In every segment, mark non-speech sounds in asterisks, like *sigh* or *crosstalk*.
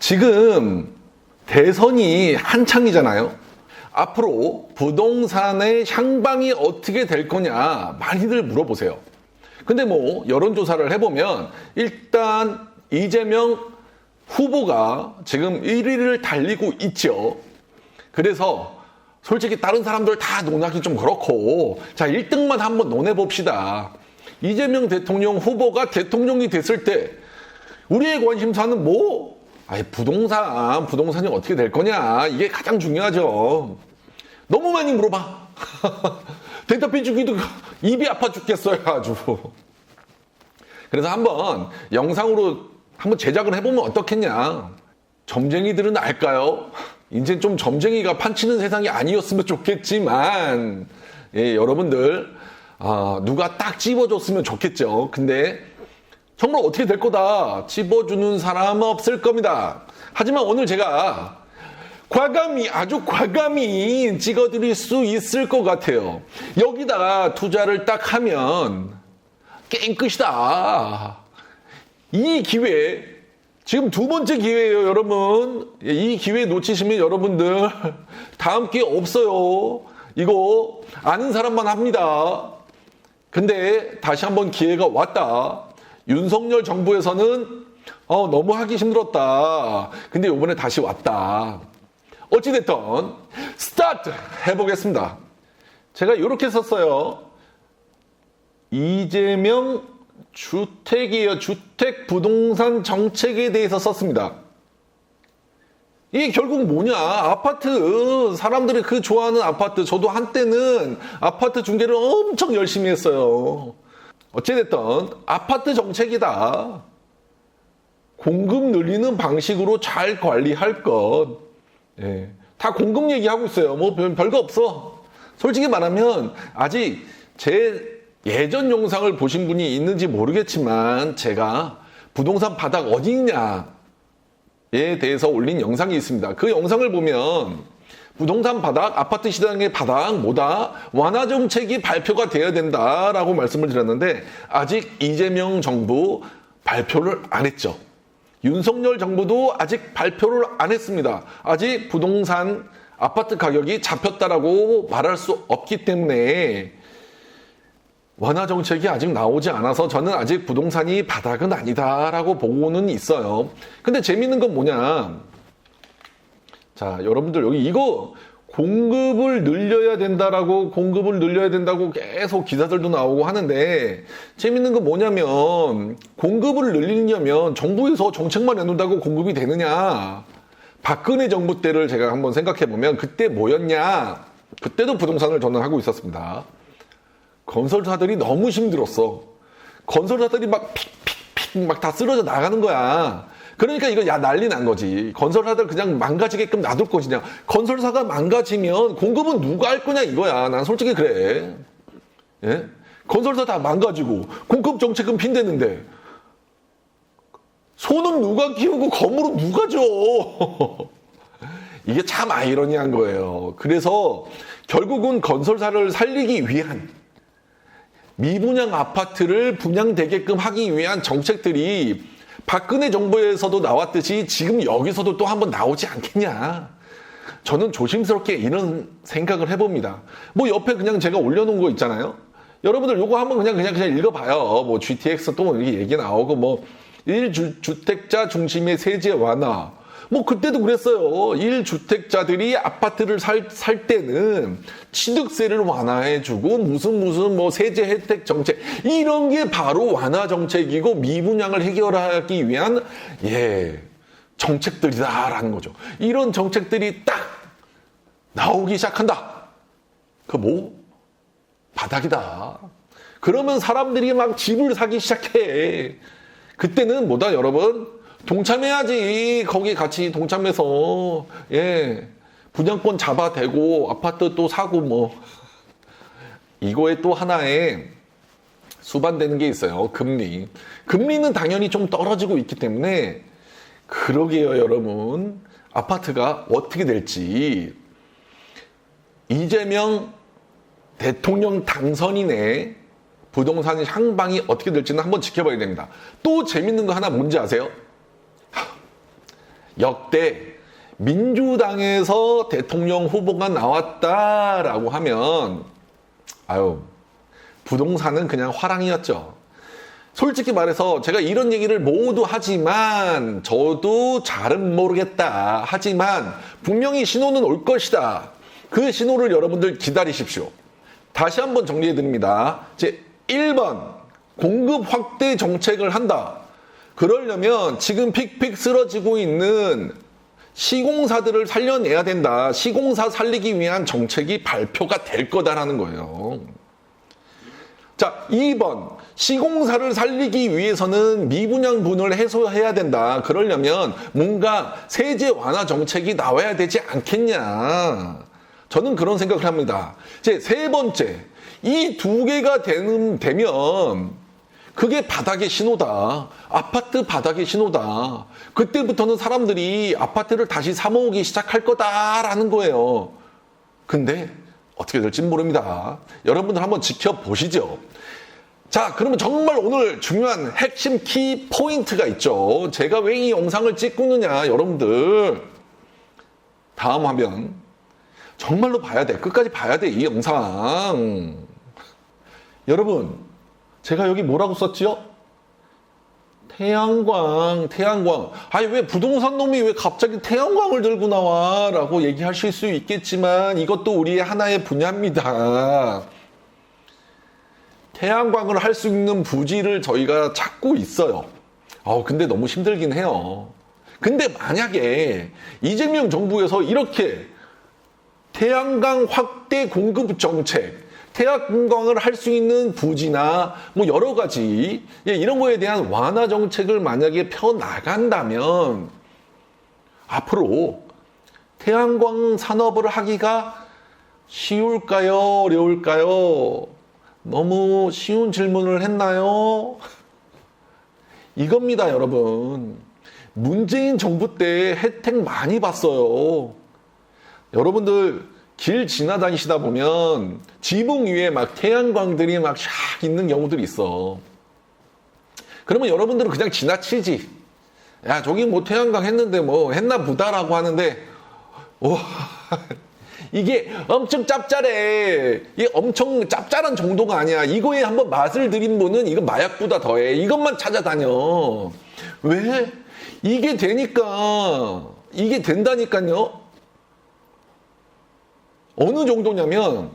지금 대선이 한창이잖아요. 앞으로 부동산의 향방이 어떻게 될 거냐 많이들 물어보세요. 근데 뭐 여론조사를 해보면 일단 이재명 후보가 지금 1위를 달리고 있죠. 그래서 솔직히 다른 사람들 다 논하기 좀 그렇고 자 1등만 한번 논해봅시다. 이재명 대통령 후보가 대통령이 됐을 때 우리의 관심사는 뭐? 아예 부동산, 부동산이 어떻게 될 거냐. 이게 가장 중요하죠. 너무 많이 물어봐. *laughs* 대답해 주기도 입이 아파 죽겠어요, 아주. 그래서 한번 영상으로 한번 제작을 해보면 어떻겠냐. 점쟁이들은 알까요? 이제 좀 점쟁이가 판치는 세상이 아니었으면 좋겠지만, 예, 여러분들, 아, 누가 딱 찝어줬으면 좋겠죠. 근데 정말 어떻게 될 거다. 찝어주는 사람 없을 겁니다. 하지만 오늘 제가 과감히, 아주 과감히 찍어드릴 수 있을 것 같아요. 여기다가 투자를 딱 하면 게임 끝이다. 이 기회, 지금 두 번째 기회예요, 여러분. 이 기회 놓치시면 여러분들 다음 기회 없어요. 이거 아는 사람만 합니다. 근데 다시 한번 기회가 왔다. 윤석열 정부에서는 어, 너무 하기 힘들었다. 근데 이번에 다시 왔다. 어찌됐든 스타트 해보겠습니다. 제가 이렇게 썼어요. 이재명 주택이에요. 주택 부동산 정책에 대해서 썼습니다. 이게 결국 뭐냐? 아파트, 사람들이 그 좋아하는 아파트. 저도 한때는 아파트 중개를 엄청 열심히 했어요. 어찌됐든 아파트 정책이다. 공급 늘리는 방식으로 잘 관리할 것. 예. 다 공급 얘기하고 있어요. 뭐 별, 별거 없어. 솔직히 말하면 아직 제 예전 영상을 보신 분이 있는지 모르겠지만 제가 부동산 바닥 어디 있냐에 대해서 올린 영상이 있습니다. 그 영상을 보면 부동산 바닥, 아파트 시장의 바닥, 뭐다? 완화 정책이 발표가 되어야 된다라고 말씀을 드렸는데 아직 이재명 정부 발표를 안 했죠. 윤석열 정부도 아직 발표를 안 했습니다. 아직 부동산 아파트 가격이 잡혔다라고 말할 수 없기 때문에 완화 정책이 아직 나오지 않아서 저는 아직 부동산이 바닥은 아니다라고 보고는 있어요. 근데 재밌는 건 뭐냐? 자, 여러분들 여기 이거 공급을 늘려야 된다라고 공급을 늘려야 된다고 계속 기사들도 나오고 하는데 재밌는 건 뭐냐면 공급을 늘리려면 정부에서 정책만 내놓는다고 공급이 되느냐? 박근혜 정부 때를 제가 한번 생각해 보면 그때 뭐였냐? 그때도 부동산을 저는 하고 있었습니다. 건설사들이 너무 힘들었어. 건설사들이 막 픽픽픽 막 다 쓰러져 나가는 거야. 그러니까 이거 야 난리 난 거지. 건설사들 그냥 망가지게끔 놔둘 것이냐. 건설사가 망가지면 공급은 누가 할 거냐 이거야. 난 솔직히 그래. 예? 건설사 다 망가지고 공급 정책은 핀대는데 소는 누가 키우고 건물은 누가 줘. *laughs* 이게 참 아이러니한 거예요. 그래서 결국은 건설사를 살리기 위한 미분양 아파트를 분양되게끔 하기 위한 정책들이 박근혜 정부에서도 나왔듯이 지금 여기서도 또 한번 나오지 않겠냐. 저는 조심스럽게 이런 생각을 해봅니다. 뭐 옆에 그냥 제가 올려놓은 거 있잖아요. 여러분들 요거 한번 그냥 그냥 그냥 읽어봐요. 뭐 GTX 또 이렇게 얘기 나오고 뭐 1주택자 중심의 세제 완화. 뭐 그때도 그랬어요. 1주택자들이 아파트를 살, 살 때는 취득세를 완화해주고 무슨 무슨 뭐 세제 혜택 정책 이런 게 바로 완화 정책이고 미분양을 해결하기 위한 예 정책들이다라는 거죠. 이런 정책들이 딱 나오기 시작한다. 그 뭐 바닥이다. 그러면 사람들이 막 집을 사기 시작해. 그때는 뭐다 여러분? 동참해야지. 거기 같이 동참해서, 예. 분양권 잡아대고, 아파트 또 사고, 뭐. 이거에 또 하나의 수반되는 게 있어요. 금리. 금리는 당연히 좀 떨어지고 있기 때문에, 그러게요, 여러분. 아파트가 어떻게 될지. 이재명 대통령 당선인의 부동산 향방이 어떻게 될지는 한번 지켜봐야 됩니다. 또 재밌는 거 하나 뭔지 아세요? 역대 민주당에서 대통령 후보가 나왔다라고 하면 아유 부동산은 그냥 화랑이었죠. 솔직히 말해서 제가 이런 얘기를 모두 하지만 저도 잘은 모르겠다. 하지만 분명히 신호는 올 것이다. 그 신호를 여러분들 기다리십시오. 다시 한번 정리해 드립니다. 제 1번 공급 확대 정책을 한다. 그러려면 지금 픽픽 쓰러지고 있는 시공사들을 살려내야 된다. 시공사 살리기 위한 정책이 발표가 될 거다라는 거예요. 자, 2번. 시공사를 살리기 위해서는 미분양분을 해소해야 된다. 그러려면 뭔가 세제 완화 정책이 나와야 되지 않겠냐. 저는 그런 생각을 합니다. 제세 번째. 이 두 개가 되는, 되면 그게 바닥의 신호다. 아파트 바닥의 신호다. 그때부터는 사람들이 아파트를 다시 사모으기 시작할 거다라는 거예요. 근데 어떻게 될지 모릅니다. 여러분들 한번 지켜보시죠. 자, 그러면 정말 오늘 중요한 핵심 키 포인트가 있죠. 제가 왜 이 영상을 찍고느냐, 여러분들. 다음 화면. 정말로 봐야 돼. 끝까지 봐야 돼, 이 영상. 여러분, 제가 여기 뭐라고 썼지요? 태양광, 태양광. 아니, 왜 부동산 놈이 왜 갑자기 태양광을 들고 나와? 라고 얘기하실 수 있겠지만 이것도 우리의 하나의 분야입니다. 태양광을 할 수 있는 부지를 저희가 찾고 있어요. 어, 근데 너무 힘들긴 해요. 근데 만약에 이재명 정부에서 이렇게 태양광 확대 공급 정책, 태양광을 할 수 있는 부지나 뭐 여러 가지 예, 이런 거에 대한 완화 정책을 만약에 펴 나간다면 앞으로 태양광 산업을 하기가 쉬울까요? 어려울까요? 너무 쉬운 질문을 했나요? 이겁니다, 여러분. 문재인 정부 때 혜택 많이 봤어요. 여러분들 길 지나다니시다 보면 지붕 위에 막 태양광들이 막 샥 있는 경우들이 있어. 그러면 여러분들은 그냥 지나치지. 야, 저기 뭐 태양광 했는데 뭐 했나 보다라고 하는데, 와, *laughs* 이게 엄청 짭짤해. 이게 엄청 짭짤한 정도가 아니야. 이거에 한번 맛을 들인 분은 이거 마약보다 더해. 이것만 찾아다녀. 왜? 이게 되니까, 이게 된다니까요. 어느 정도냐면,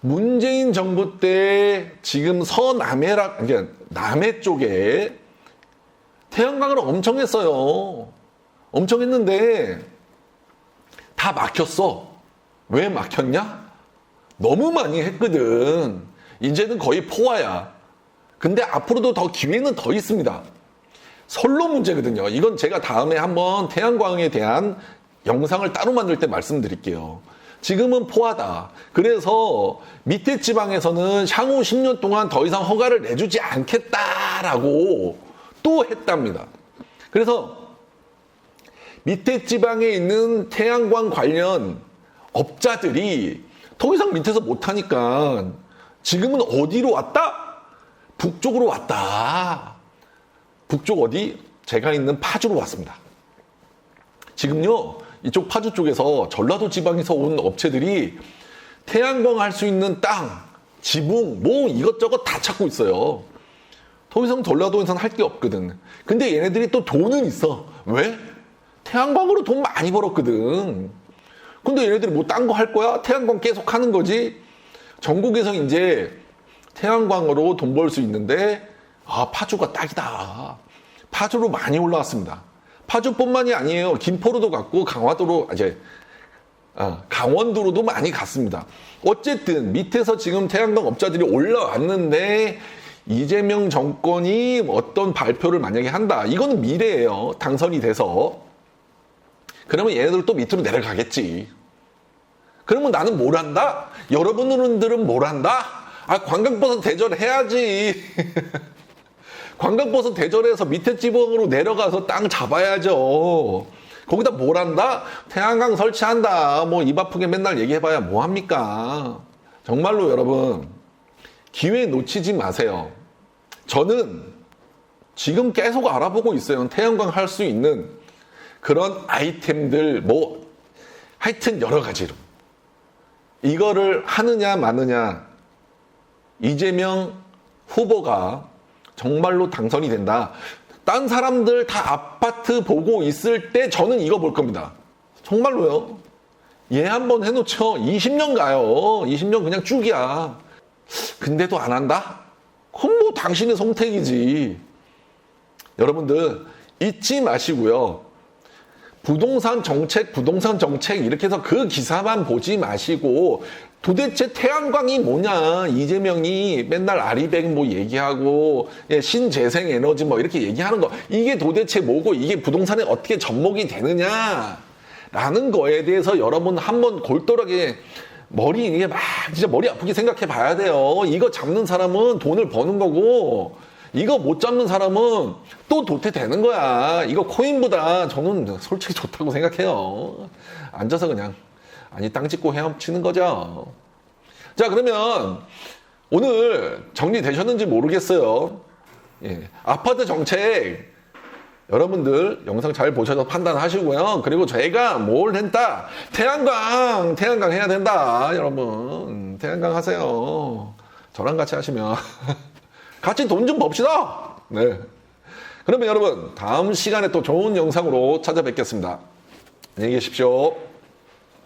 문재인 정부 때 지금 서남해라, 그러니까 남해 쪽에 태양광을 엄청 했어요. 엄청 했는데, 다 막혔어. 왜 막혔냐? 너무 많이 했거든. 이제는 거의 포화야. 근데 앞으로도 더 기회는 더 있습니다. 선로 문제거든요. 이건 제가 다음에 한번 태양광에 대한 영상을 따로 만들 때 말씀드릴게요. 지금은 포화다. 그래서 밑에 지방에서는 향후 10년 동안 더 이상 허가를 내주지 않겠다라고 또 했답니다. 그래서 밑에 지방에 있는 태양광 관련 업자들이 더 이상 밑에서 못하니까 지금은 어디로 왔다? 북쪽으로 왔다. 북쪽 어디? 제가 있는 파주로 왔습니다. 지금요, 이쪽 파주 쪽에서 전라도 지방에서 온 업체들이 태양광 할 수 있는 땅, 지붕, 뭐 이것저것 다 찾고 있어요. 더 이상 전라도에서는 할 게 없거든. 근데 얘네들이 또 돈은 있어. 왜? 태양광으로 돈 많이 벌었거든. 근데 얘네들이 뭐 딴 거 할 거야? 태양광 계속 하는 거지. 전국에서 이제 태양광으로 돈 벌 수 있는데 아 파주가 딱이다. 파주로 많이 올라왔습니다. 파주뿐만이 아니에요. 김포로도 갔고 강화도로 이제 아, 강원도로도 많이 갔습니다. 어쨌든 밑에서 지금 태양광 업자들이 올라왔는데 이재명 정권이 어떤 발표를 만약에 한다. 이거는 미래예요. 당선이 돼서. 그러면 얘네들 또 밑으로 내려가겠지. 그러면 나는 뭘 한다? 여러분들은 뭘 한다? 아, 관광버섯 대절해야지. *laughs* 관광버섯 대절해서 밑에 지붕으로 내려가서 땅 잡아야죠. 거기다 뭘 한다? 태양광 설치한다. 뭐 입 아프게 맨날 얘기해봐야 뭐 합니까? 정말로 여러분, 기회 놓치지 마세요. 저는 지금 계속 알아보고 있어요. 태양광 할 수 있는 그런 아이템들, 뭐, 하여튼 여러 가지로. 이거를 하느냐, 마느냐, 이재명 후보가 정말로 당선이 된다. 딴 사람들 다 아파트 보고 있을 때 저는 이거 볼 겁니다. 정말로요. 얘 한번 해놓죠. 20년 가요. 20년 그냥 쭉이야. 근데도 안 한다? 그럼 뭐 당신의 선택이지. 여러분들 잊지 마시고요. 부동산 정책, 부동산 정책 이렇게 해서 그 기사만 보지 마시고 도대체 태양광이 뭐냐? 이재명이 맨날 아리백 뭐 얘기하고 예, 신재생 에너지 뭐 이렇게 얘기하는 거. 이게 도대체 뭐고? 이게 부동산에 어떻게 접목이 되느냐? 라는 거에 대해서 여러분 한번 골똘하게 머리 이게 막 진짜 머리 아프게 생각해 봐야 돼요. 이거 잡는 사람은 돈을 버는 거고 이거 못 잡는 사람은 또 도태 되는 거야. 이거 코인보다 저는 솔직히 좋다고 생각해요. 앉아서 그냥 아니 땅 짚고 헤엄치는 거죠. 자 그러면 오늘 정리되셨는지 모르겠어요. 예, 아파트 정책 여러분들 영상 잘 보셔서 판단하시고요. 그리고 저희가 뭘 했다? 태양광, 태양광 해야 된다. 여러분, 태양광 하세요. 저랑 같이 하시면. *laughs* 같이 돈 좀 봅시다. 네. 그러면 여러분, 다음 시간에 또 좋은 영상으로 찾아뵙겠습니다. 안녕히 계십시오.